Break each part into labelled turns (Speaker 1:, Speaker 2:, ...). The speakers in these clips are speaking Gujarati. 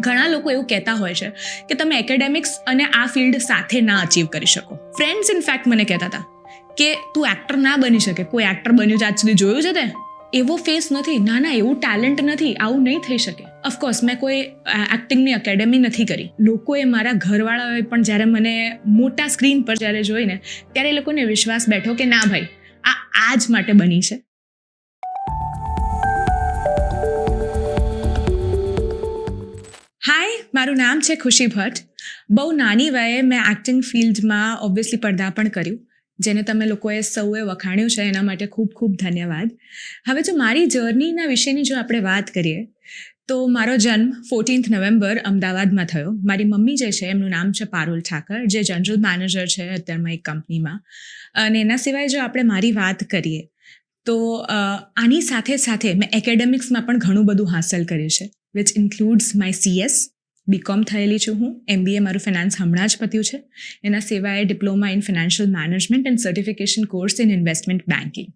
Speaker 1: ઘણા લોકો એવું કહેતા હોય છે કે તમે એકેડેમિક્સ અને આ ફિલ્ડ સાથે ના અચીવ કરી શકો. ફ્રેન્ડ્સ ઇનફેક્ટ મને કહેતા હતા કે તું એક્ટર ના બની શકે. કોઈ એક્ટર બન્યું છે આજ સુધી જોયું છે તે? એવો ફેસ નથી. ના ના, એવું ટેલેન્ટ નથી. આવું નહીં થઈ શકે. ઓફકોર્સ મેં કોઈ એક્ટિંગની એકેડેમી નથી કરી. લોકોએ મારા ઘરવાળાઓએ પણ જ્યારે મને મોટા સ્ક્રીન પર જ્યારે જોઈને, ત્યારે એ લોકોને વિશ્વાસ બેઠો કે ના ભાઈ, આ આ જ માટે બની છે. મારું નામ છે ખુશી ભટ્ટ. બહુ નાની વયે મેં એક્ટિંગ ફિલ્ડમાં ઓબ્વિયસલી પર્દાપણ કર્યું, જેને તમે લોકોએ સૌએ વખાણ્યું છે, એના માટે ખૂબ ખૂબ ધન્યવાદ. હવે જો મારી જર્નીના વિશેની જો આપણે વાત કરીએ, તો મારો જન્મ ફોર્ટીન્થ નવેમ્બર અમદાવાદમાં થયો. મારી મમ્મી જે છે, એમનું નામ છે પારુલ ઠાકર, જે જનરલ મેનેજર છે અત્યારમાં એક કંપનીમાં. અને એના સિવાય જો આપણે મારી વાત કરીએ, તો આની સાથે સાથે મેં એકેડેમિક્સમાં પણ ઘણું બધું હાંસલ કર્યું છે which includes my CS BCom થયેલી છું હું. એમબીએ મારું ફિનાન્સ હમણાં જ પત્યું છે. એના સિવાય diploma in financial management and certification course in investment banking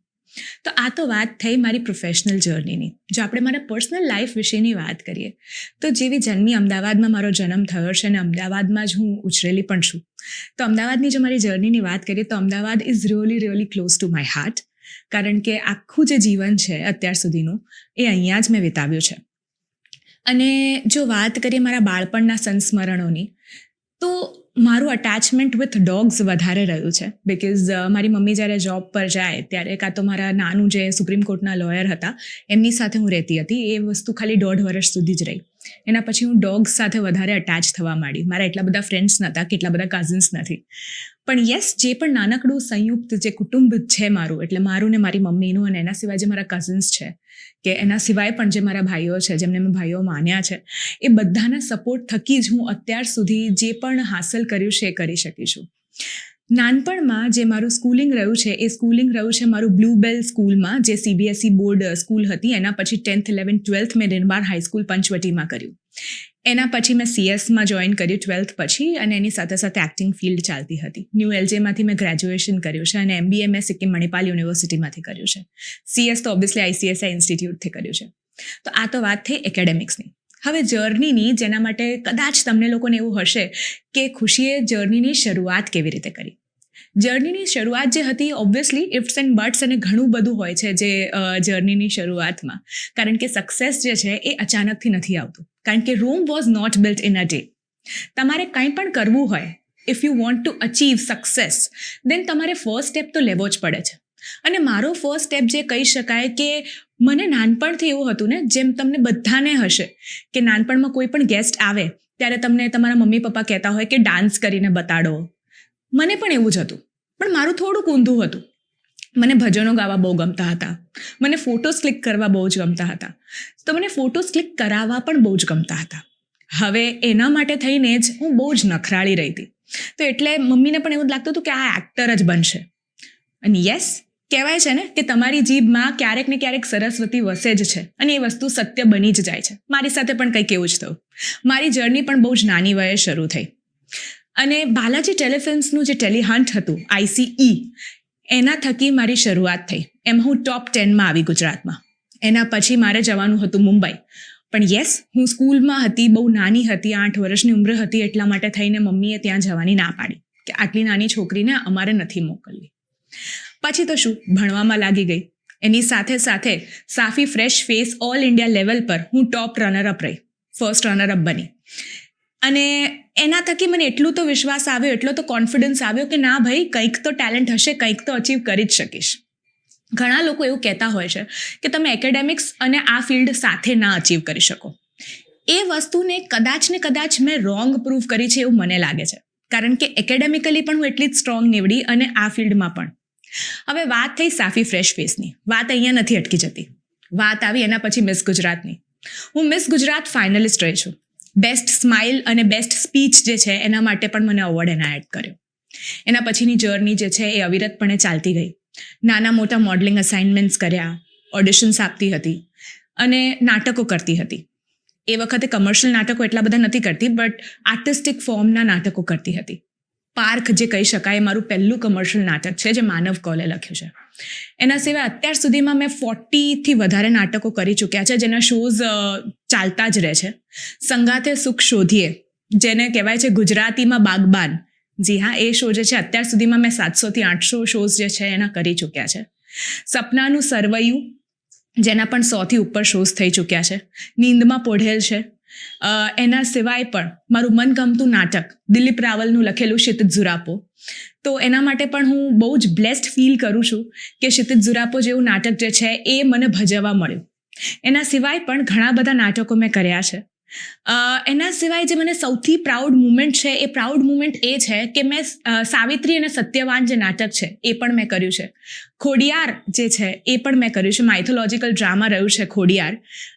Speaker 1: તો આ તો વાત થઈ મારી પ્રોફેશનલ જર્નીની જો આપણે મારા પર્સનલ લાઈફ વિશેની વાત કરીએ, તો જેવી જન્મી અમદાવાદમાં મારો જન્મ થયો છે અને અમદાવાદમાં જ હું ઉછરેલી પણ છું. તો અમદાવાદની જો મારી જર્નીની વાત કરીએ, તો Ahmedabad is really really close to my heart કારણ કે આખું જે જીવન છે અત્યાર સુધીનું, એ અહીંયા જ મેં વિતાવ્યું છે. અને જો વાત કરીએ મારા બાળપણના સંસ્મરણોની, તો મારું અટેચમેન્ટ વિથ ડોગ્સ વધારે રહ્યું છે. બિકોઝ મારી મમ્મી જ્યારે જોબ પર જાય ત્યારે કાં તો મારા નાનું જે સુપ્રીમ કોર્ટના લોયર હતા, એમની સાથે હું રહેતી હતી. એ વસ્તુ ખાલી દોઢ વર્ષ સુધી જ રહી. એના પછી હું ડોગ્સ સાથે વધારે અટેચ થવા માંડી. મારા એટલા બધા ફ્રેન્ડ્સ નહોતા કે એટલા બધા કઝિન્સ નથી. પણ યસ જે પણ નાનકડું સંયુક્ત જે કુટુંબ છે મારું, એટલે મારું ને મારી મમ્મીનું અને એના સિવાય જે મારા કઝિન્સ છે કે એના સિવાય પણ જે મારા ભાઈઓ છે, જેમને મેં ભાઈઓ માન્યા છે, એ બધાના સપોર્ટ થકી જ હું અત્યાર સુધી જે પણ હાંસલ કર્યું છે એ કરી શકી છું. નાનપણમાં જે મારું સ્કૂલિંગ રહ્યું છે, એ સ્કૂલિંગ રહ્યું છે મારું બ્લુબેલ સ્કૂલમાં જે સીબીએસઈ બોર્ડ સ્કૂલ હતી, એના પછી ટેન્થ ઇલેવન ટ્વેલ્થ મેં નિર્માણ હાઈસ્કૂલ પંચવટીમાં કર્યું. એના પછી મેં સીએસમાં જોઈન કર્યું ટ્વેલ્થ પછી અને એની સાથે સાથે એક્ટિંગ ફિલ્ડ ચાલતી હતી. ન્યૂ એલજેમાંથી મેં ગ્રેજ્યુએશન કર્યું છે અને એમબીએ મેં સિક્કિમ મણિપાલ યુનિવર્સિટીમાંથી કર્યું છે. સીએસ તો ઓબ્વિયસલી આઈસીએસઆઈ ઇન્સ્ટિટ્યૂટથી કર્યું છે. તો આ તો વાત થઈ એકેડેમિક્સની હવે જર્નીની જેના માટે કદાચ તમને લોકોને એવું હશે કે ખુશીએ જર્નીની શરૂઆત કેવી રીતે કરી? જર્નીની શરૂઆત જે હતી ઓબ્વિયસલી ઇફ્સ એન્ડ બટ્સ અને ઘણું બધું હોય છે જે જર્નીની શરૂઆતમાં. કારણ કે સક્સેસ જે છે, એ અચાનકથી નથી આવતું. કારણ કે Rome was not built in a day તમારે કંઈ પણ કરવું હોય if you want to achieve success then તમારે ફર્સ્ટ સ્ટેપ તો લેવો જ પડે છે. અને મારો ફર્સ્ટ સ્ટેપ જે કહી શકાય કે, મને નાનપણથી એવું હતું ને, જેમ તમને બધાને હશે, કે નાનપણમાં કોઈ પણ ગેસ્ટ આવે, ત્યારે તમને તમારા મમ્મી પપ્પા કહેતા હોય કે ડાન્સ કરીને બતાડો. મને પણ એવું જ હતું. પણ મારું થોડુંક ઊંધું હતું. મને ભજનો ગાવા બહુ ગમતા હતા. મને ફોટોસ ક્લિક કરવા બહુ જ ગમતા હતા. તો મને ફોટોસ ક્લિક કરાવવા પણ બહુ જ ગમતા હતા. હવે એના માટે થઈને જ હું બહુ જ નખરાળી રહી હતી. તો એટલે મમ્મીને પણ એવું જ લાગતું હતું કે આ એક્ટર જ બનશે. અને યસ કહેવાય છે ને કે તમારી જીભમાં ક્યારેક ને ક્યારેક સરસ્વતી વસે જ છે અને એ વસ્તુ સત્ય બની જ જાય છે. મારી સાથે પણ કંઈક એવું જ થયું. મારી જર્ની પણ બહુ જ નાની વયે શરૂ થઈ. અને બાલાજી ટેલિફિલ્મ્સનું જે ટેલિહન્ટ હતું, આઈસીઈ, એના થકી મારી શરૂઆત થઈ. એમ હું ટોપ ટેનમાં આવી ગુજરાતમાં. એના પછી મારે જવાનું હતું મુંબઈ. પણ યસ, હું સ્કૂલમાં હતી, બહુ નાની હતી, આઠ વર્ષની ઉંમર હતી, એટલા માટે થઈને મમ્મીએ ત્યાં જવાની ના પાડી કે આટલી નાની છોકરીને અમારે નથી મોકલવી. પછી તો શું, ભણવામાં લાગી ગઈ. એની સાથે સાથે Saafi fresh face all India level પર હું ટોપ રનરઅપ રહી. ફર્સ્ટ રનર અપ બની. અને એના થકી મને એટલું તો વિશ્વાસ આવ્યો, એટલો તો કોન્ફિડન્સ આવ્યો કે ના ભાઈ, કંઈક તો ટેલેન્ટ હશે, કંઈક તો અચીવ કરી જ શકીશ. ઘણા લોકો એવું કહેતા હોય છે કે તમે એકેડેમિક્સ અને આ ફિલ્ડ સાથે ના અચીવ કરી શકો. એ વસ્તુને કદાચ ને કદાચ મેં રોંગ પ્રૂવ કરી છે એવું મને લાગે છે. કારણ કે એકેડેમિકલી પણ હું એટલી જ સ્ટ્રોંગ નીવડી અને આ ફિલ્ડમાં પણ. હવે વાત થઈ સાફી ફ્રેશ ફેસની વાત અહીંયા નથી અટકી જતી. વાત આવી એના પછી મિસ ગુજરાતની. હું મિસ ગુજરાત ફાઇનલિસ્ટ રહી છું. બેસ્ટ સ્માઇલ અને બેસ્ટ સ્પીચ જે છે એના માટે પણ મને અવોર્ડ એનાયત કર્યો. એના પછીની જર્ની જે છે એ અવિરતપણે ચાલતી ગઈ. નાના મોટા મોડલિંગ અસાઇનમેન્ટ્સ કર્યા ઓડિશન્સ આપતી હતી અને નાટકો કરતી હતી. એ વખતે કમર્શિયલ નાટકો એટલા બધા નથી કરતી બટ આર્ટિસ્ટિક ફોર્મના નાટકો કરતી હતી. પાર્ક જે કહી શકાય, એ મારું પહેલું કમર્શિયલ નાટક છે, જે માનવ કોલે લખ્યું છે. એના સિવાય અત્યાર સુધીમાં મેં ફોર્ટીથી વધારે નાટકો કરી ચૂક્યા છે, જેના શોઝ ચાલતા જ રહે છે. સંગાથે સુખ શોધીએ, જેને કહેવાય છે ગુજરાતીમાં બાગબાન. જી હા, એ શો જે છે, અત્યાર સુધીમાં મેં સાતસોથી આઠસો શોઝ જે છે, એના કરી ચૂક્યા છે. સપનાનું સરવૈયું, જેના પણ સોથી ઉપર શોઝ થઈ ચૂક્યા છે. નીંદમાં પોઢેલ છે. એના સિવાય પણ મારું મનગમતું નાટક દિલીપ રાવલનું લખેલું, શીત ઝુરાપો તો એના માટે પણ હું બહુ જ બ્લેસ્ડ ફીલ કરું છું કે ક્ષિતિજ ઝુરાપો જેવું નાટક જે છે એ મને ભજવવા મળ્યું. એના સિવાય પણ ઘણા બધા નાટકો મેં કર્યા છે. એના સિવાય જે મને સૌથી પ્રાઉડ મુમેન્ટ છે, એ પ્રાઉડ મુમેન્ટ એ છે કે મેં સાવિત્રી અને સત્યવાન જે નાટક છે એ પણ મેં કર્યું છે. ખોડિયાર જે છે એ પણ મેં કર્યું છે. માઇથોલોજીકલ ડ્રામા રહ્યું છે ખોડિયાર.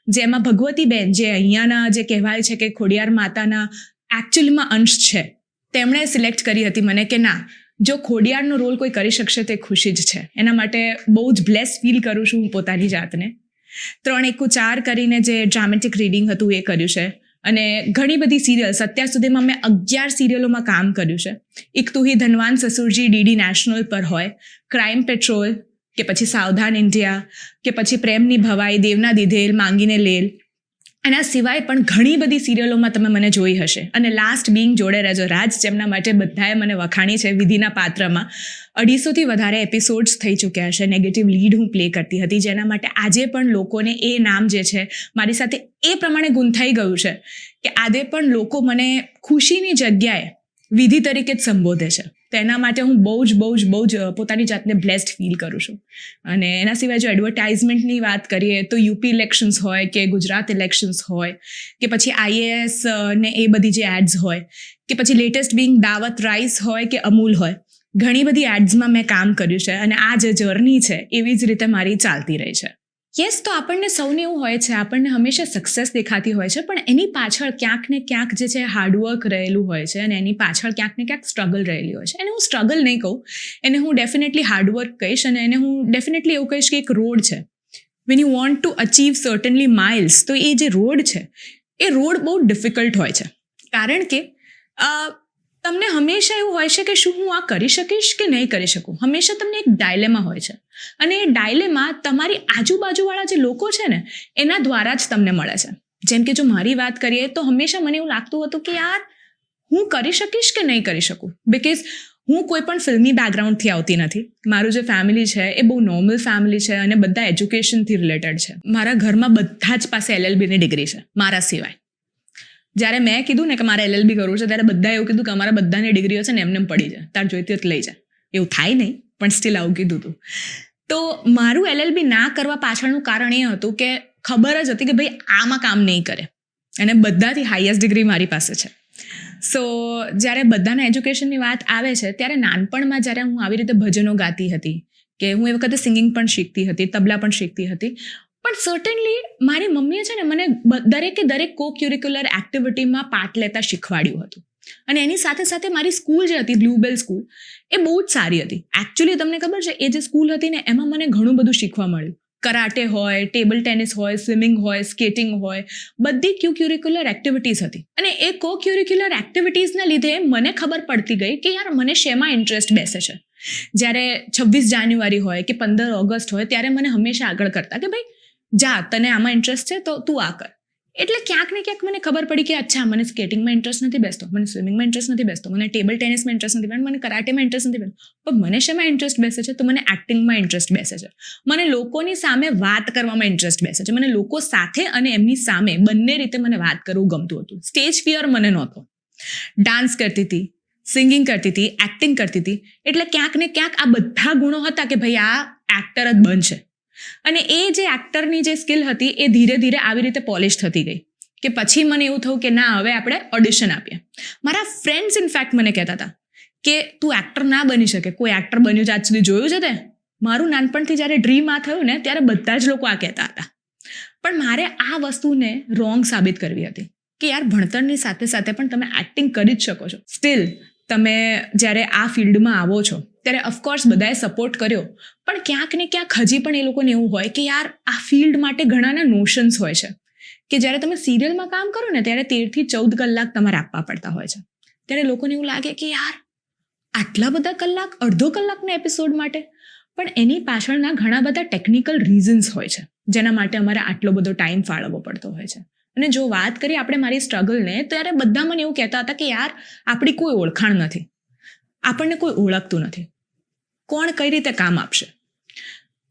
Speaker 1: જેમાં ભગવતીબેન જે અહીંયાના જે કહેવાય છે કે ખોડિયાર માતાના એકચ્યુઅલીમાં અંશ છે, તેમણે સિલેક્ટ કરી હતી મને કે ના જો ખોડિયારનો રોલ કોઈ કરી શકશે તે ખુશી જ છે. એના માટે બહુ જ બ્લેસ ફીલ કરું છું હું પોતાની જાતને. ત્રણ એકુ ચાર કરીને જે ડ્રામેટિક રીડિંગ હતું એ કર્યું છે. અને ઘણી બધી સિરિયલ્સ અત્યાર સુધીમાં મેં અગિયાર સિરિયલોમાં કામ કર્યું છે. એક તું હી ધનવાન સસુરજી, ડીડી નેશનલ પર હોય. ક્રાઇમ પેટ્રોલ કે પછી સાવધાન ઇન્ડિયા, કે પછી પ્રેમની ભવાઈ, દેવના દીધેલ, માંગીને લેલ. એના સિવાય પણ ઘણી બધી સિરિયલોમાં તમે મને જોઈ હશે. અને લાસ્ટ બિંગ જોડે રહેજો. રાજ જેમના માટે બધાએ મને વખાણી છે વિધિના પાત્રમાં. અઢીસોથી વધારે એપિસોડ્સ થઈ ચૂક્યા છે નેગેટિવ લીડ હું પ્લે કરતી હતી. જેના માટે આજે પણ લોકોને એ નામ જે છે, મારી સાથે એ પ્રમાણે ગુંથાઈ ગયું છે કે આજે પણ લોકો મને ખુશીની જગ્યાએ વિધિ તરીકે જ સંબોધે છે. તો એના માટે હું બહુ જ બહુ જ બહુ જ પોતાની જાતને બ્લેસ્ડ ફીલ કરું છું. અને એના સિવાય જો એડવર્ટાઇઝમેન્ટની વાત કરીએ તો યુપી ઇલેક્શન્સ હોય કે ગુજરાત ઇલેક્શન્સ હોય, કે પછી આઈએએસ ને એ બધી જે એડ્સ હોય, કે પછી લેટેસ્ટ બિંગ દાવત રાઈસ હોય કે અમૂલ હોય, ઘણી બધી એડ્સમાં મેં કામ કર્યું છે અને આ જે જર્ની છે એવી જ રીતે મારી ચાલતી રહી છે. યસ તો આપણને સૌને એવું હોય છે, આપણને હંમેશા સક્સેસ દેખાતી હોય છે, પણ એની પાછળ ક્યાંક ને ક્યાંક જે છે હાર્ડવર્ક રહેલું હોય છે અને એની પાછળ ક્યાંક ને ક્યાંક સ્ટ્રગલ રહેલી હોય છે. એને હું સ્ટ્રગલ નહીં કહું, એને હું ડેફિનેટલી હાર્ડવર્ક કહીશ અને એને હું ડેફિનેટલી એવું કહીશ કે એક રોડ છે. When you want to achieve certainly miles તો એ જે રોડ છે, એ રોડ બહુ ડિફિકલ્ટ હોય છે. કારણ કે તમને હંમેશા એવું હોય છે કે શું હું આ કરી શકીશ કે નહીં કરી શકું? હંમેશા તમને એક ડાયલેમા હોય છે. અને એ ડાયલેમા તમારી આજુબાજુવાળા જે લોકો છે ને, એના દ્વારા જ તમને મળે છે. જેમ કે જો મારી વાત કરીએ તો હંમેશા મને એવું લાગતું હતું કે યાર, હું કરી શકીશ કે નહીં કરી શકું? બિકોઝ હું કોઈ પણ ફિલ્મી બેકગ્રાઉન્ડથી આવતી નથી. મારું જે ફેમિલી છે એ બહુ નોર્મલ ફેમિલી છે અને બધા એજ્યુકેશનથી રિલેટેડ છે. મારા ઘરમાં બધા જ પાસે એલએલબીની ડિગ્રી છે, મારા સિવાય. જ્યારે મેં કીધું ને કે મારે એલએલબી કરવું છે, ત્યારે બધા એવું કીધું કે અમારા બધાની ડિગ્રીઓ છે ને એમને પડી જાય. તાર જોઈતી લઈ જાય એવું થાય નહીં, પણ સ્ટીલ આવું કીધું હતું તો મારું એલએલબી ના કરવા પાછળનું કારણ એ હતું કે ખબર જ હતી કે ભાઈ આમાં કામ નહીં કરે. અને બધાથી હાઈએસ્ટ ડિગ્રી મારી પાસે છે. સો જ્યારે બધાના એજ્યુકેશનની વાત આવે છે, ત્યારે નાનપણમાં જ્યારે હું આવી રીતે ભજનો ગાતી હતી, કે હું એ વખતે સિંગિંગ પણ શીખતી હતી, તબલા પણ શીખતી હતી, પણ સર્ટનલી મારી મમ્મીએ છે ને મને દરેકે દરેક કો ક્યુરિક્યુલર એક્ટિવિટીમાં પાર્ટ લેતા શીખવાડ્યું હતું. અને એની સાથે સાથે મારી સ્કૂલ જે હતી બ્લુબેલ સ્કૂલ એ બહુ જ સારી હતી. એકચ્યુઅલી તમને ખબર છે, એ જે સ્કૂલ હતી ને, એમાં મને ઘણું બધું શીખવા મળ્યું. કરાટે હોય ટેબલ ટેનિસ હોય સ્વિમિંગ હોય સ્કેટિંગ હોય, બધી ક્યુ ક્યુરિક્યુલર એક્ટિવિટીઝ હતી. અને એ કો ક્યુરિક્યુલર એક્ટિવિટીઝના લીધે મને ખબર પડતી ગઈ કે યાર, મને શેમાં ઇન્ટરેસ્ટ બેસે છે? જ્યારે છવ્વીસ જાન્યુઆરી હોય કે પંદર ઓગસ્ટ હોય, ત્યારે મને હંમેશા આગળ કરતા કે ભાઈ, જા, તને આમાં ઇન્ટરેસ્ટ છે, તો તું આ કર. એટલે ક્યાંક ને ક્યાંક મને ખબર પડી કે અચ્છા, મને સ્કેટિંગમાં ઇન્ટરેસ્ટ નથી બેસતો, મને સ્વિમિંગમાં ઇન્ટરેસ્ટ નથી બેસતો, મને ટેબલ ટેનિસમાં ઇન્ટરેસ્ટ નથી બેસતો, મને કરાટેમાં ઇન્ટરેસ્ટ નથી બેસતો. પણ મને શેમાં ઇન્ટરેસ્ટ બેસે છે? તો મને એક્ટિંગમાં ઇન્ટરેસ્ટ બેસે છે. મને લોકોની સામે વાત કરવામાં ઇન્ટરેસ્ટ બેસે છે. મને લોકો સાથે અને એમની સામે બંને રીતે મને વાત કરવું ગમતું હતું. સ્ટેજ ફિયર મને નહોતો. ડાન્સ કરતી હતી સિંગિંગ કરતી હતી એક્ટિંગ કરતી હતી. એટલે ક્યાંક ને ક્યાંક આ બધા ગુણો હતા કે ભાઈ આ એક્ટર જ બનશે. અને એ જે એક્ટરની જે સ્કિલ હતી, એ ધીરે ધીરે આવી રીતે પોલિશ થતી ગઈ. કે પછી મને એવું થયું કે ના, હવે આપણે ઓડિશન આપીએ. મારા ફ્રેન્ડ્સ ઇનફેક્ટ મને કહેતા હતા કે, તું એક્ટર ના બની શકે. કોઈ એક્ટર બન્યું છે, આજ સુધી જોયું છે તે? મારું નાનપણથી જ્યારે ડ્રીમ આ થયું ને, ત્યારે બધા જ લોકો આ કહેતા હતા. પણ મારે આ વસ્તુને રોંગ સાબિત કરવી હતી. કે યાર, ભણતરની સાથે સાથે પણ તમે એક્ટિંગ કરી જ શકો છો. સ્ટીલ તમે જ્યારે આ ફિલ્ડમાં આવો છો ત્યારે ઓફકોર્સ બધાએ સપોર્ટ કર્યો. પણ ક્યાંક ને ક્યાંક હજી પણ એ લોકોને એવું હોય કે યાર, આ ફિલ્ડ માટે ઘણાના નોશન્સ હોય છે. કે જ્યારે તમે સિરિયલમાં કામ કરો ને, ત્યારે તેરથી ચૌદ કલાક તમારે આપવા પડતા હોય છે. ત્યારે લોકોને એવું લાગે કે યાર, આટલા બધા કલાક, અડધો કલાકના એપિસોડ માટે? પણ એની પાછળના ઘણા બધા ટેકનિકલ રીઝન્સ હોય છે, જેના માટે અમારે આટલો બધો ટાઈમ ફાળવવો પડતો હોય છે. અને જો વાત કરીએ આપણે મારી સ્ટ્રગલને ત્યારે બધા મને એવું કહેતા હતા કે યાર, આપણી કોઈ ઓળખાણ નથી. આપણને કોઈ ઓળખતું નથી. કોણ કઈ રીતે કામ આપશે?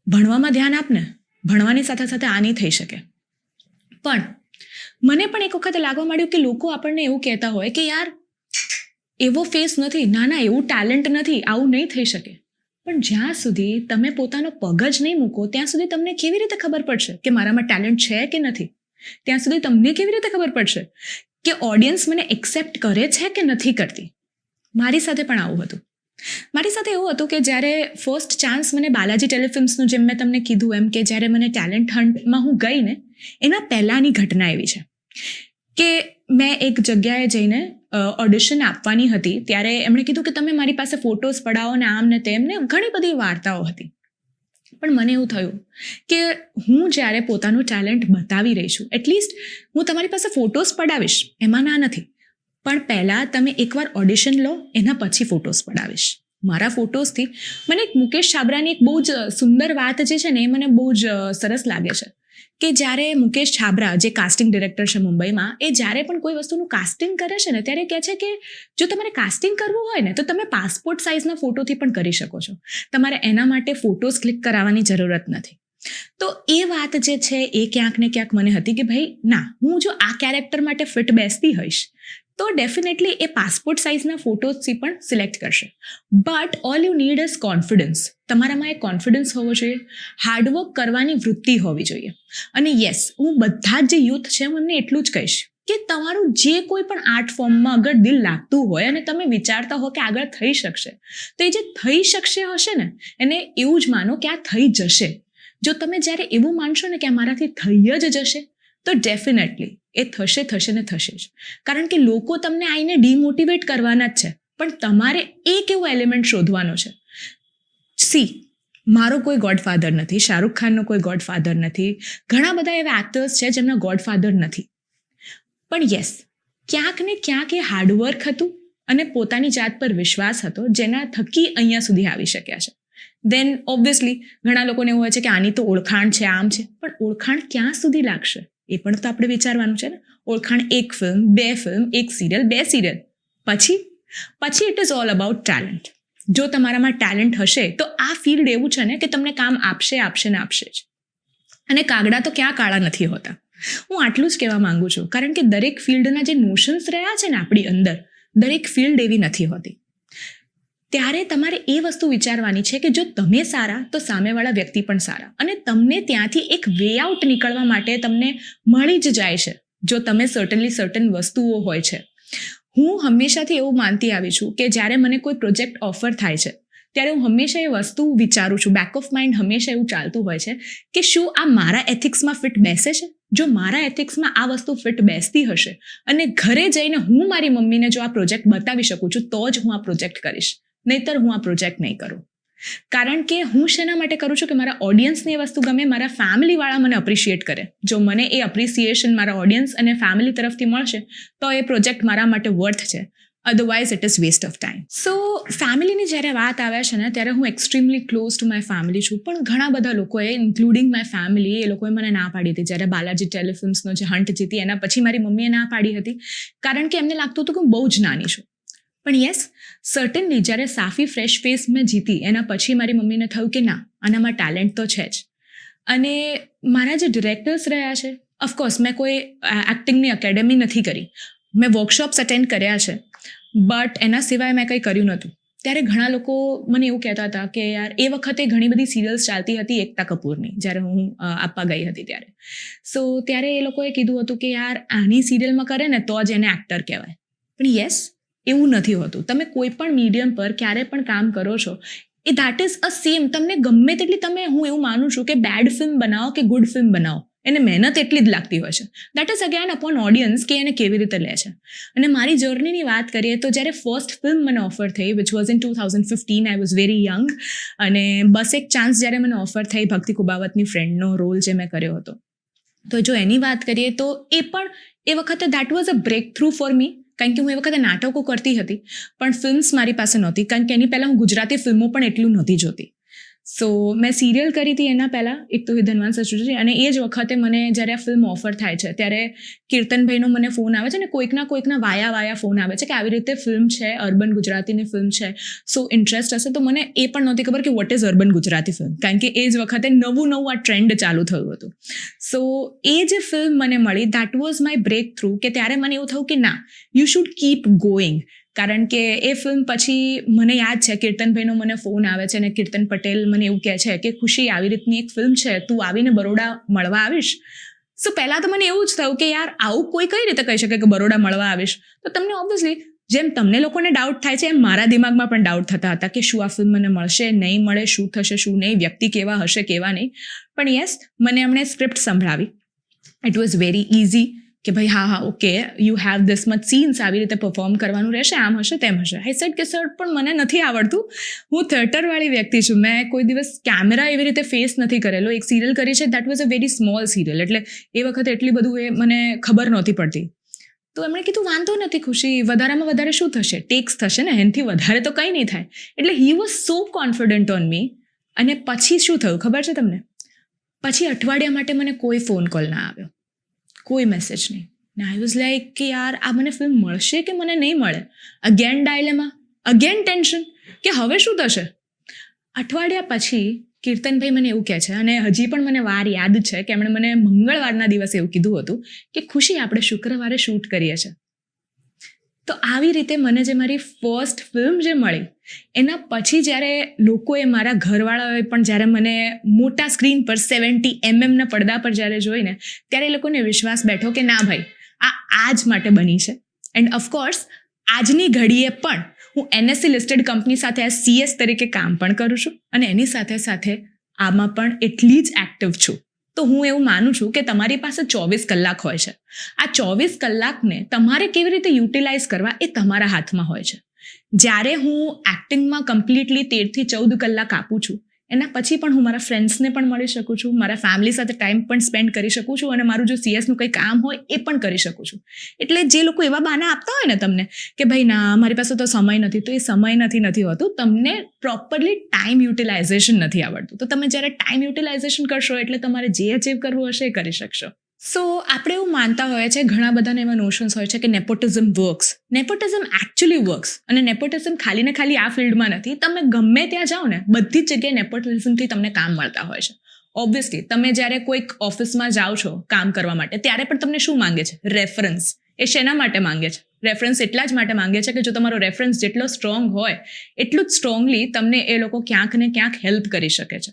Speaker 1: ભણવામાં ધ્યાન આપને ભણવાની સાથે સાથે આની થઈ શકે. પણ મને પણ એક વખત લાગવા માંડ્યું કે લોકો આપણને એવું કહેતા હોય કે યાર, એવો ફેસ નથી, ના ના, એવું ટેલેન્ટ નથી, આવું નહીં થઈ શકે. પણ જ્યાં સુધી તમે પોતાનો પગ જ નહીં મૂકો, ત્યાં સુધી તમને કેવી રીતે ખબર પડશે કે મારામાં ટેલેન્ટ છે કે નથી? ત્યાં સુધી તમને કેવી રીતે ખબર પડશે કે ઓડિયન્સ મને એક્સેપ્ટ કરે છે કે નથી કરતી? મારી સાથે પણ આવું હતું. મારી સાથે એવું હતું કે જ્યારે ફર્સ્ટ ચાન્સ મને બાલાજી ટેલિફિલ્મ્સનું જેમ મેં તમને કીધું એમ કે જ્યારે મને ટેલેન્ટ હન્ટમાં હું ગઈ ને એના પહેલાંની ઘટના એવી છે કે મેં એક જગ્યાએ જઈને ઓડિશન આપવાની હતી. ત્યારે એમણે કીધું કે તમે મારી પાસે ફોટોઝ પડાવો ને આમ ને તેમ ને ઘણી બધી વાર્તાઓ હતી. પણ મને એવું થયું કે હું જ્યારે પોતાનું ટેલેન્ટ બતાવી રહી છું એટલીસ્ટ હું તમારી પાસે ફોટોઝ પડાવીશ. એમાં ના નથી. પણ પહેલાં તમે એકવાર ઓડિશન લો, એના પછી ફોટોસ પડાવીશ. મારા ફોટોઝથી મને મુકેશ છાબરાની એક બહુ જ સુંદર વાત જે છે ને, એ મને બહુ જ સરસ લાગે છે. કે જ્યારે મુકેશ છાબરા, જે કાસ્ટિંગ ડિરેક્ટર છે મુંબઈમાં, એ જ્યારે પણ કોઈ વસ્તુનું કાસ્ટિંગ કરે છે ને, ત્યારે કહે છે કે, જો તમારે કાસ્ટિંગ કરવું હોય ને, તો તમે પાસપોર્ટ સાઇઝના ફોટોથી પણ કરી શકો છો. તમારે એના માટે ફોટોઝ ક્લિક કરાવવાની જરૂરત નથી. તો એ વાત જે છે, એ ક્યાંક ને ક્યાંક મને હતી કે, ભાઈ, ના, હું જો આ કેરેક્ટર માટે ફિટ બેસતી હોઈશ તો ડેફિનેટલી એ પાસપોર્ટ સાઇઝના ફોટોઝથી પણ સિલેક્ટ કરશે. But all you need is confidence તમારામાં એ કોન્ફિડન્સ હોવો જોઈએ. હાર્ડવર્ક કરવાની વૃત્તિ હોવી જોઈએ. અને યસ હું બધા જ જે યુથ છે, હું એમને એટલું જ કહીશ કે તમારું જે કોઈ પણ આર્ટ ફોર્મમાં અગર દિલ લાગતું હોય અને તમે વિચારતા હો કે આગળ થઈ શકશે, તો એ જે થઈ શકશે હશે ને, એને એવું જ માનો કે આ થઈ જશે. જો તમે જ્યારે એવું માનશો ને કે આ મારાથી થઈ જ જશે તો ડેફિનેટલી એ થશે થશે ને થશે જ. કારણ કે લોકો તમને આવીને ડિમોટિવેટ કરવાના જ છે. પણ તમારે એક એવો એલિમેન્ટ શોધવાનો છે. સી મારો કોઈ ગોડફાધર નથી, શાહરુખ ખાનનો કોઈ ગોડફાધર નથી, ઘણા બધા એવા એક્ટર્સ છે જેમના ગોડફાધર નથી. પણ યસ ક્યાંક ને ક્યાંક એ હાર્ડવર્ક હતું અને પોતાની જાત પર વિશ્વાસ હતો, જેના થકી અહીંયા સુધી આવી શક્યા છે. દેન ઓબ્વિયસલી ઘણા લોકોને એવું હોય છે કે આની તો ઓળખાણ છે, આમ છે. પણ ઓળખાણ ક્યાં સુધી લાગશે? એ પણ તો આપણે વિચારવાનું છે ને. ઓળખાણ એક ફિલ્મ બે ફિલ્મ એક સિરિયલ બે સિરિયલ પછી પછી it is all about talent જો તમારામાં ટેલેન્ટ હશે, તો આ ફિલ્ડ એવું છે ને કે તમને કામ આપશે આપશે ને આપશે જ. અને કાગડા તો ક્યાં કાળા નથી હોતા. હું આટલું જ કહેવા માંગુ છું. કારણ કે દરેક ફિલ્ડના જે નોશન્સ રહ્યા છે ને આપણી અંદર, દરેક ફિલ્ડ એવી નથી હોતી. ત્યારે તમારે એ વસ્તુ વિચારવાની છે કે જો તમે સારા, તો સામેવાળા વ્યક્તિ પણ સારા. અને તમને ત્યાંથી એક વે આઉટ નીકળવા માટે તમને મળી જ જાય છે, જો તમે સર્ટનલી સર્ટન વસ્તુઓ હોય છે. હું હંમેશાથી એવું માનતી આવી છું કે જ્યારે મને કોઈ પ્રોજેક્ટ ઓફર થાય છે, ત્યારે હું હંમેશા એ વસ્તુ વિચારું છું બેક ઓફ માઇન્ડ હંમેશા એવું ચાલતું હોય છે કે શું આ મારા એથિક્સમાં ફિટ બેસે છે? જો મારા એથિક્સમાં આ વસ્તુ ફિટ બેસતી હશે, અને ઘરે જઈને હું મારી મમ્મીને જો આ પ્રોજેક્ટ બતાવી શકું છું, તો જ હું આ પ્રોજેક્ટ કરીશ. નહીતર હું આ પ્રોજેક્ટ નહીં કરું. કારણ કે હું શેના માટે કરું છું કે મારા ઓડિયન્સને એ વસ્તુ ગમે, મારા ફેમિલીવાળા મને અપ્રિશિએટ કરે. જો મને એ અપ્રિસિએશન મારા ઓડિયન્સ અને ફેમિલી તરફથી મળશે, તો એ પ્રોજેક્ટ મારા માટે વર્થ છે. Otherwise it is waste of time so ફેમિલીની જ્યારે વાત આવે છે ને, ત્યારે હું extremely close to my family છું. પણ ઘણા બધા લોકોએ ઇન્ક્લુડિંગ માય ફેમિલી એ લોકોએ મને ના પાડી હતી. જ્યારે બાલાજી ટેલિફિલ્મ્સનો જે હન્ટ જીતી, એના પછી મારી મમ્મીએ ના પાડી હતી. કારણ કે એમને લાગતું હતું કે હું બહુ જ નાની છું. પણ યસ સર્ટનલી જ્યારે સાફી ફ્રેશ ફેસ મેં જીતી, એના પછી મારી મમ્મીને થયું કે ના, આનામાં ટેલેન્ટ તો છે જ. અને મારા જે ડિરેક્ટર્સ રહ્યા છે ઓફકોર્સ મેં કોઈ એક્ટિંગની એકેડેમી નથી કરી. મેં વર્કશોપ્સ અટેન્ડ કર્યા છે બટ એના સિવાય મેં કંઈ કર્યું નહોતું. ત્યારે ઘણા લોકો મને એવું કહેતા હતા કે યાર, એ વખતે ઘણી બધી સિરિયલ્સ ચાલતી હતી એકતા કપૂરની, જ્યારે હું આપવા ગઈ હતી ત્યારે. સો ત્યારે એ લોકોએ કીધું હતું કે યાર, આની સિરિયલમાં કરે ને તો જ એને એક્ટર કહેવાય. પણ યસ એવું નથી હોતું. તમે કોઈ પણ મીડિયમ પર ક્યારે પણ કામ કરો છો, એ ધેટ ઇઝ અ સેમ તમને ગમે તેટલી તમે, હું એવું માનું છું કે બેડ ફિલ્મ બનાવો કે ગુડ ફિલ્મ બનાવો, એને મહેનત એટલી જ લાગતી હોય છે. That is again upon audience કે એને કેવી રીતે લે છે. અને મારી જર્નીની વાત કરીએ તો જ્યારે ફર્સ્ટ ફિલ્મ મને ઓફર થઈ which was in two thousand fifteen I was very young અને બસ એક ચાન્સ જ્યારે મને ઓફર થઈ ભક્તિ કુબાવતની ફ્રેન્ડનો રોલ જે મેં કર્યો હતો. તો જો એની વાત કરીએ તો એ પણ, એ વખતે that was a breakthrough for me કારણ કે હું એ વખતે નાટકો કરતી હતી, પણ ફિલ્મ્સ મારી પાસે નહોતી. કારણ કે એની પહેલાં હું ગુજરાતી ફિલ્મો પણ એટલું નહોતી જોતી. સો મેં સિરિયલ કરી હતી એના પહેલાં, એક તો ધનવાન સચુજી અને એ જ વખતે મને જ્યારે આ ફિલ્મ ઓફર થાય છે, ત્યારે કીર્તનભાઈનો મને ફોન આવે છે અને કોઈકના કોઈકના વાયા વાયા ફોન આવે છે કે આવી રીતે ફિલ્મ છે અર્બન ગુજરાતીની ફિલ્મ છે. સો ઇન્ટરેસ્ટ હશે તો મને એ પણ નહોતી ખબર કે what is urban Gujarati film કારણ કે એ જ વખતે નવું નવું આ ટ્રેન્ડ ચાલુ થયું હતું. સો એ જે ફિલ્મ મને મળી that was my breakthrough કે ત્યારે મને એવું થયું કે ના યુ શુડ કીપ ગોઈંગ કારણ કે એ ફિલ્મ પછી મને યાદ છે, કીર્તનભાઈનો મને ફોન આવે છે અને કીર્તન પટેલ મને એવું કહે છે કે, ખુશી, આવી રીતની એક ફિલ્મ છે, તું આવીને બરોડા મળવા આવીશ? સો પહેલાં તો મને એવું જ થયું કે, યાર, આવું કોઈ કઈ રીતે કહી શકે કે બરોડા મળવા આવીશ? તો તમને ઓબ્વિયસલી જેમ તમને લોકોને ડાઉટ થાય છે, એમ મારા દિમાગમાં પણ ડાઉટ થતા હતા કે, શું આ ફિલ્મ મને મળશે? નહીં મળે? શું થશે? શું નહીં? વ્યક્તિ કેવા હશે? કેવા નહીં? પણ યસ મને એમણે સ્ક્રિપ્ટ સંભળાવી. ઇટ વોઝ વેરી ઇઝી કે ભાઈ, હા હા okay you have this much scenes આવી રીતે પરફોર્મ કરવાનું રહેશે, આમ હશે, તેમ હશે. આઈ સેટ કે સર પણ મને નથી આવડતું. હું થિયેટરવાળી વ્યક્તિ છું. મેં કોઈ દિવસ કેમેરા એવી રીતે ફેસ નથી કરેલો. એક સિરિયલ કરી છે that was a very small serial એટલે એ વખતે એટલી બધું એ મને ખબર નહોતી પડતી. તો એમણે કીધું, વાંધો નથી, ખુશી. વધારામાં વધારે શું થશે? ટેક્સ થશે ને, એનાથી વધારે તો કંઈ નહીં થાય. એટલે he was so confident on me અને પછી શું થયું? ખબર છે તમને? પછી અઠવાડિયા માટે મને કોઈ ફોન કોલ ના આવ્યો. કોઈ મેસેજ નહીં. ને આઈ વોઝ લાઈક કે યાર, આ મને ફિલ્મ મળશે કે મને નહીં મળે? અગેન ડાયલેમા અગેન ટેન્શન કે હવે શું થશે? અઠવાડિયા પછી કીર્તનભાઈ મને એવું કહે છે, અને હજી પણ મને વાર યાદ છે કે એમણે મને મંગળવારના દિવસે એવું કીધું હતું કે ખુશી આપણે શુક્રવારે શૂટ કરીએ છીએ. તો આવી રીતે મને જે મારી ફર્સ્ટ ફિલ્મ જે મળી, એના પછી જ્યારે લોકોએ મારા ઘરવાળાઓએ પણ જ્યારે મને મોટા સ્ક્રીન પર સેવન્ટી એમએમના પડદા પર જ્યારે જોઈને, ત્યારે એ લોકોને વિશ્વાસ બેઠો કે ના ભાઈ, આ આજ માટે બની છે. એન્ડ ઓફકોર્સ આજની ઘડીએ પણ હું એનએસસી લિસ્ટેડ કંપની સાથે આ સીએસ તરીકે કામ પણ કરું છું અને એની સાથે સાથે આમાં પણ એટલી જ એક્ટિવ છું. તો હું એવું માનું છું કે તમારી પાસે ચોવીસ કલાક હોય છે. આ ચોવીસ કલાકને તમારે કેવી રીતે યુટિલાઇઝ કરવા એ તમારા હાથમાં હોય છે. જ્યારે હું એક્ટિંગમાં કમ્પ્લીટલી તેરથી ચૌદ કલાક આપું છું એના પછી પણ હું મારા ફ્રેન્ડ્સને પણ મળી શકું છું, મારા ફેમિલી સાથે ટાઈમ પણ સ્પેન્ડ કરી શકું છું અને મારું જો સીએસનું કંઈ કામ હોય એ પણ કરી શકું છું. એટલે જે લોકો એવા બાના આપતા હોય ને તમને કે ભાઈ ના, મારી પાસે તો સમય નથી, તો એ સમય નથી નથી હોતું, તમને પ્રોપરલી ટાઈમ યુટિલાઇઝેશન નથી આવડતું. તો તમે જ્યારે ટાઈમ યુટિલાઇઝેશન કરશો એટલે તમારે જે અચીવ કરવું હશે એ કરી શકશો. સો આપણે એવું માનતા હોઈએ છીએ, ઘણા બધાને એવા નોશન્સ હોય છે કે nepotism works nepotism actually works અને નેપોટિઝમ ખાલી ને ખાલી આ ફિલ્ડમાં નથી. તમે ગમે ત્યાં જાઓ ને, બધી જ જગ્યાએ નેપોટિઝમથી તમને કામ મળતા હોય છે. ઓબ્વિયસલી તમે જ્યારે કોઈક ઓફિસમાં જાઓ છો કામ કરવા માટે, ત્યારે પણ તમને શું માંગે છે? રેફરન્સ એ શેના માટે માંગે છે? રેફરન્સ એટલા જ માટે માંગે છે કે જો તમારો રેફરન્સ જેટલો સ્ટ્રોંગ હોય, એટલું જ સ્ટ્રોંગલી તમને એ લોકો ક્યાંક ને ક્યાંક હેલ્પ કરી શકે છે.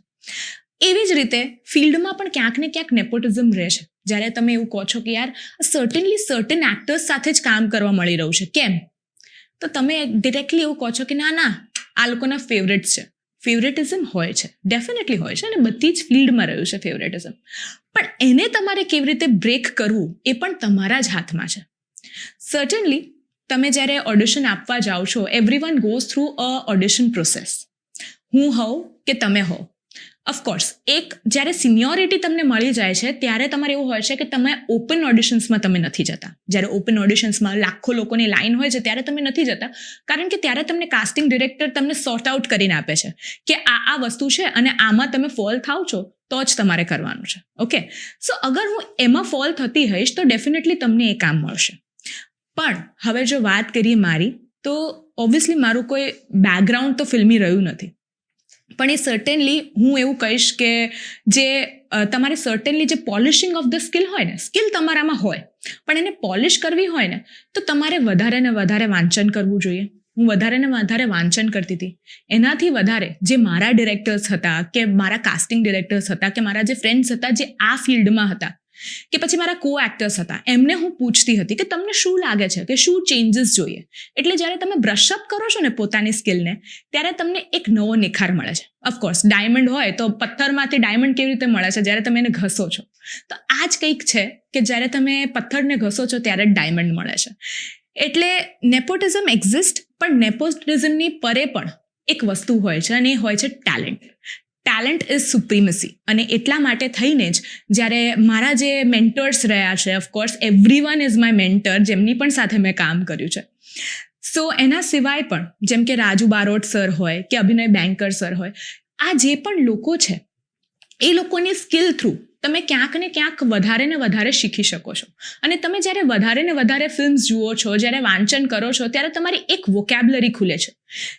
Speaker 1: એવી જ રીતે ફિલ્ડમાં પણ ક્યાંક ને ક્યાંક નેપોટિઝમ રહે છે. જ્યારે તમે એવું કહો છો કે યાર સર્ટનલી સર્ટન એક્ટર્સ સાથે જ કામ કરવા મળી રહ્યું છે. કેમ? તો તમે ડિરેક્ટલી એવું કહો છો કે ના ના, આ લોકોના ફેવરેટ છે. ફેવરેટિઝમ હોય છે. ડેફિનેટલી હોય છે અને બધી જ ફિલ્ડમાં રહ્યું છે ફેવરેટિઝમ પણ એને તમારે કેવી રીતે બ્રેક કરવું એ પણ તમારા જ હાથમાં છે. સર્ટનલી તમે જ્યારે ઓડિશન આપવા જાઓ છો everyone goes through a audition process હું હોઉં કે તમે હો ઓફકોર્સ એક, જ્યારે સિનિયોરિટી તમને મળી જાય છે, ત્યારે તમારે એવું હોય છે કે તમે ઓપન ઓડિશન્સમાં તમે નથી જતા. જ્યારે ઓપન ઓડિશન્સમાં લાખો લોકોની લાઈન હોય છે, ત્યારે તમે નથી જતા. કારણ કે ત્યારે તમને કાસ્ટિંગ ડિરેક્ટર તમને સોર્ટ આઉટ કરીને આપે છે કે આ આ વસ્તુ છે અને આમાં તમે ફોલ થાવ છો, તો જ તમારે કરવાનું છે. ઓકે સો અગર હું એમાં ફોલ થતી હઈશ, તો ડેફિનેટલી તમને એ કામ મળશે. પણ, હવે જો વાત કરીએ મારી, તો ઓબ્વિયસલી મારું કોઈ બેકગ્રાઉન્ડ તો ફિલ્મી રહ્યું નથી. પણ એ સર્ટેનલી હું એવું કહીશ કે જે તમારે સર્ટેનલી જે પોલિશિંગ ઓફ ધ સ્કિલ હોય ને સ્કિલ તમારામાં હોય, પણ એને પોલિશ કરવી હોય ને, તો તમારે વધારે ને વધારે વાંચન કરવું જોઈએ. હું વધારે ને વધારે વાંચન કરતી હતી. એનાથી વધારે જે મારા ડિરેક્ટર્સ હતા કે મારા કાસ્ટિંગ ડિરેક્ટર્સ હતા કે મારા જે ફ્રેન્ડ્સ હતા જે આ ફિલ્ડમાં હતા કે પછી મારા કો એક્ટર્સ હતા, એમને હું પૂછતી હતી કે તમને શું લાગે છે કે શું ચેન્જીસ જોઈએ? એટલે જ્યારે તમે બ્રશઅપ કરો છો ને પોતાની સ્કિલને ત્યારે તમને એક નવો નિખાર મળે છે. ઓફકોર્સ ડાયમંડ હોય તો પથ્થરમાંથી ડાયમંડ કેવી રીતે મળે છે, જ્યારે તમે એને ઘસો છો. તો આ જ કંઈક છે કે જ્યારે તમે પથ્થરને ઘસો છો ત્યારે ડાયમંડ મળે છે. એટલે નેપોટિઝમ એક્ઝિસ્ટ પણ નેપોટિઝમની પરે પણ એક વસ્તુ હોય છે અને એ હોય છે ટેલેન્ટ ટેલેન્ટ ઇઝ સુપ્રીમસી અને એટલા માટે થઈને જ જ્યારે મારા જે મેન્ટર્સ રહ્યા છે of course everyone is my mentor જેમની પણ સાથે મેં કામ કર્યું છે. સો એના સિવાય પણ, જેમ કે રાજુ બારોટ સર હોય, કે અભિનય બેન્કર સર હોય, આ જે પણ લોકો છે, એ લોકોની સ્કિલ થ્રુ તમે ક્યાંક ને ક્યાંક વધારે ને વધારે શીખી શકો છો. અને તમે જ્યારે વધારે ને વધારે ફિલ્મ્સ જુઓ છો, જ્યારે વાંચન કરો છો, ત્યારે તમારી એક વોકેબ્લરી ખુલે છે.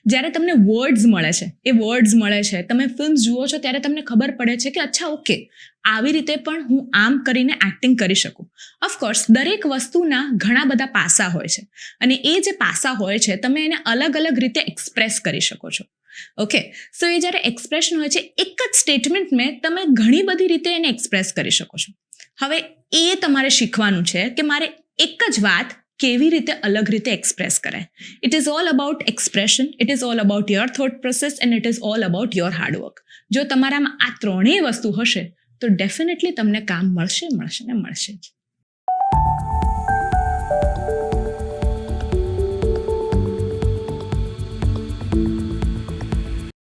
Speaker 1: જ્યારે તમને વર્ડ્સ મળે છે, એ વર્ડ્સ મળે છે, તમે ફિલ્મ્સ જુઓ છો, ત્યારે તમને ખબર પડે છે કે અચ્છા ઓકે આવી રીતે પણ હું આમ કરીને એક્ટિંગ કરી શકું. ઓફકોર્સ દરેક વસ્તુના ઘણા બધા પાસા હોય છે. અને એ જે પાસા હોય છે, તમે એને અલગ અલગ રીતે એક્સપ્રેસ કરી શકો છો. ઓકે સો એ જ્યારે એક્સપ્રેશન હોય છે, એક જ સ્ટેટમેન્ટને તમે ઘણી બધી રીતે એને એક્સપ્રેસ કરી શકો છો. હવે એ તમારે શીખવાનું છે કે મારે એક જ વાત કેવી રીતે અલગ રીતે એક્સપ્રેસ કરાય. It is all about expression it is all about your thought process and it is all about your hard work જો તમારામાં આ ત્રણેય વસ્તુ હશે, તો ડેફિનેટલી તમને કામ મળશે મળશે ને મળશે જ.